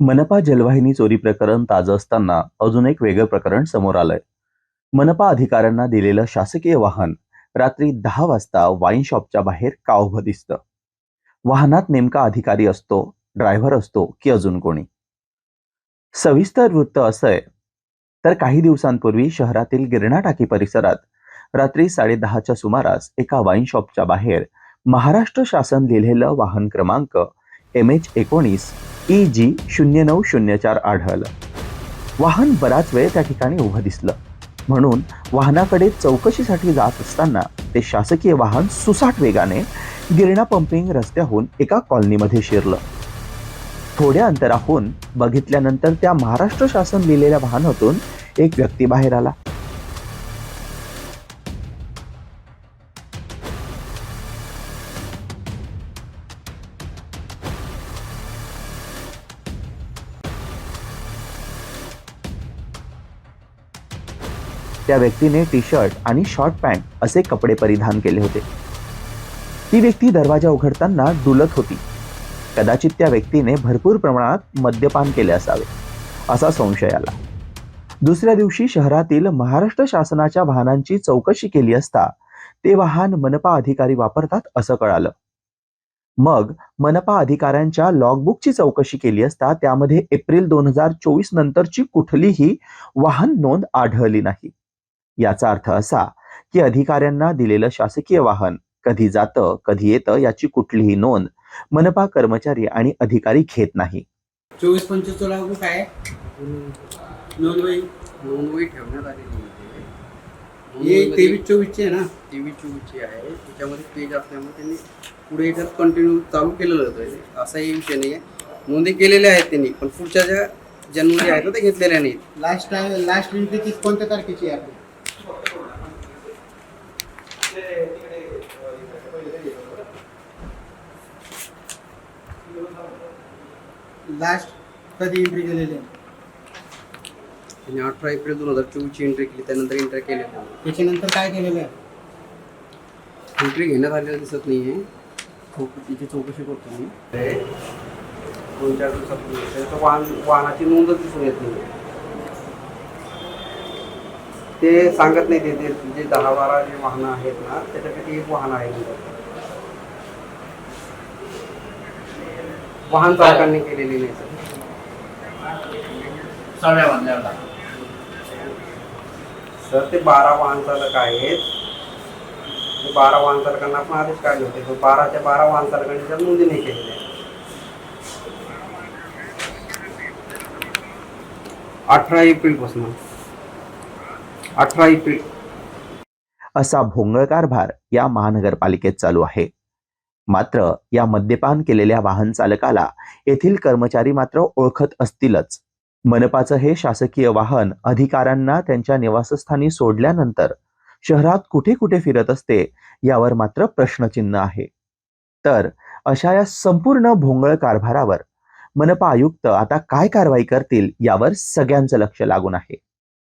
मनपा जलवाहिनी चोरी प्रकरण ताजं असताना अजून एक वेगळं प्रकरण समोर आलंय. मनपा अधिकाऱ्यांना दिलेलं शासकीय वाहन रात्री दहा वाजता वाईन शॉपच्या बाहेर का उभं दिसतं. वाहनात नेमका अधिकारी असतो ड्रायव्हर असतो की अजून कोणी? सविस्तर वृत्त असं आहे तर काही दिवसांपूर्वी शहरातील गिरणा टाकी परिसरात रात्री साडेदहाच्या सुमारास एका वाईन शॉपच्या बाहेर महाराष्ट्र शासन लिहिलेलं वाहन क्रमांक एम एच एकोणीस ई जी शून्य नऊ शून्य चार आढळलं. वाहन बराच वेळ त्या ठिकाणी उभं दिसलं. म्हणून वाहनाकडे चौकशीसाठी जात असताना ते शासकीय वाहन सुसाट वेगाने गिरणा पंपिंग रस्त्याहून एका कॉलनीमध्ये शिरलं. थोड्या अंतराहून बघितल्यानंतर त्या महाराष्ट्र शासन लिहिलेल्या वाहनातून एक व्यक्ती बाहेर आला. त्या व्यक्तीने टी शर्ट आणि शॉर्ट पॅन्ट असे कपडे परिधान केले होते. ती व्यक्ती दरवाजा उघडताना डुलत होती. कदाचित त्या व्यक्तीने भरपूर प्रमाणात मद्यपान केले असावे असा संशय आला. दुसऱ्या दिवशी शहरातील महाराष्ट्र शासनाच्या वाहनांची चौकशी केली असता ते वाहन मनपा अधिकारी वापरतात असं कळालं. मग मनपा अधिकाऱ्यांच्या लॉगबुकची चौकशी केली असता त्यामध्ये एप्रिल दोन हजार चोवीस नंतरची कुठलीही वाहन नोंद आढळली नाही. याचा अर्थ असा की अधिकाऱ्यांना दिलेलं शासकीय वाहन कधी जातं कधी येतं याची कुठलीही नोंद मनपा कर्मचारी आणि अधिकारी घेत नाही. चोवीस पंचवीस लागू काय नोंदवही नोंदवही ठेवण्यात आलेली हे आहे तेवीस चोवीसचे आहे ना? तेवीस चोवीसची आहे. त्याच्यामध्ये पेज असल्यामुळे त्यांनी पुढे याच्यात कंटिन्यू चालू केलेलं होतं. हे. असाही विषय नाही आहे नोंदी केलेल्या आहेत त्यांनी पण पुढच्या ज्या ज्या नोंदी आहेत ना त्या घेतलेल्या नाहीत. लास्ट लास्ट एंट्री ती कोणत्या तारखेची आहे? लास्ट कधी एंट्री केलेली आहे? त्यांनी अठरा एप्रिल दोन हजार चोवीसची एंट्री केली त्यानंतर एंट्री केलेली नाही. त्याच्यानंतर काय केलेलं आहे? एंट्री घेण्यात आलेलं दिसत नाही आहे चौकशीची चौकशी करतो मी. ते दोन चार दिवसापूर्वी त्याचं वाहन वाहनाची नोंदच दिसून येत नाही ते सांगत नाही ते ते जे दहा बारा जे वाहनं आहेत ना त्याच्यापैकी एक वाहन आहे. वाहन चालकांनी केलेली नाही सर. सर ते बारा वाहन चालक आहेत. ते बारा वाहन चालकांना आपण आदेश काढले होते पण बाराच्या बारा वाहन चालकांनी त्या नोंदी नाही केलेल्या आहेत. अठरा एप्रिलपासून. अठरा एप्रिल. असा भोंगळ कारभार या महानगरपालिकेत चालू आहे. मात्र या मद्यपान केलेल्या वाहन चालकाला येथील कर्मचारी मात्र ओळखत असतीलच. मनपाचं हे शासकीय वाहन अधिकाऱ्यांना त्यांच्या निवासस्थानी सोडल्यानंतर शहरात कुठे कुठे फिरत असते यावर मात्र प्रश्नचिन्ह आहे. तर अशा या संपूर्ण भोंगळ कारभारावर मनपा आयुक्त आता काय कारवाई करतील यावर सगळ्यांचं लक्ष लागून आहे.